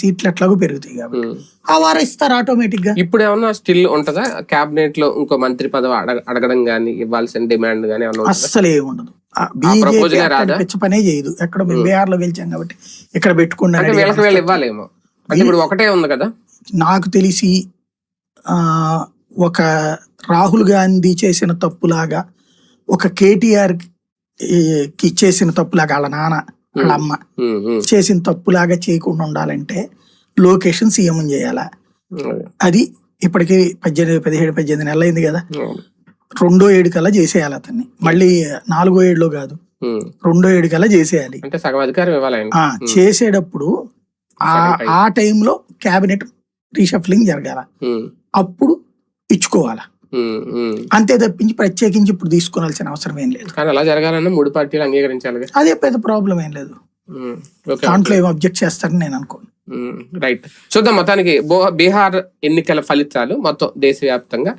సీట్లు ఎట్లాగో పెరుగుతాయి కాబట్టి. ఆ వారం ఇస్తారు ఆటోమేటిక్గా ఇప్పుడు ఏమన్నా స్టిల్ ఉంటదా? క్యాబినెట్లో ఇంకో మంత్రి పదవి అడగ- అడగడం గానీ ఇవ్వాల్సిన డిమాండ్ గానీ? అస్సలు ఏమి ఉండదు. బీజేపీ? పిచ్చ పనే చేయదు. ఎక్కడ బీహార్లో గెలిచాం కాబట్టి ఇక్కడ పెట్టుకున్నా అంటే వీళ్ళకి వీళ్ళు ఇవ్వాలేమో? అంటే ఇప్పుడు ఒకటే ఉంది కదా? నాకు తెలిసి ఆ ఒక రాహుల్ గాంధీ చేసిన తప్పులాగా ఒక కేటీఆర్కి చేసిన తప్పులాగా వాళ్ళ నాన్న వాళ్ళ అమ్మ చేసిన తప్పులాగా చేయకుండా ఉండాలంటే లొకేషన్ సీఎం చేయాలా? అది. ఇప్పటికి పద్దెనిమిది పదిహేడు పద్దెనిమిది నెలలు అయింది కదా. రెండో ఏడు కల్లా చేసేయాలి అతన్ని. మళ్ళీ నాలుగో ఏడులో కాదు. రెండో ఏడు కల్లా చేసేయాలి. అంటే సగం అధికారం ఇవ్వాలి ఆయన ఆ చేసేటప్పుడు ఆ టైంలో క్యాబినెట్ రీషఫ్లింగ్ జరగాల. అప్పుడు ఇచ్చుకోవాలా. అంతే తప్పించి ప్రత్యేకించి ఇప్పుడు తీసుకోవాల్సిన అవసరం ఏం లేదు. కానీ అలా జరగాలన్నా మూడు పార్టీలు అంగీకరించాలి అదే పెద్ద ప్రాబ్లం ఏం లేదు. ఓకే దాంట్లో ఏం అబ్జెక్ట్ చేస్తారని నేను అనుకోను. రైట్. చూద్దాం మొత్తానికి బీహార్ ఎన్నికల ఫలితాలు మొత్తం దేశవ్యాప్తంగా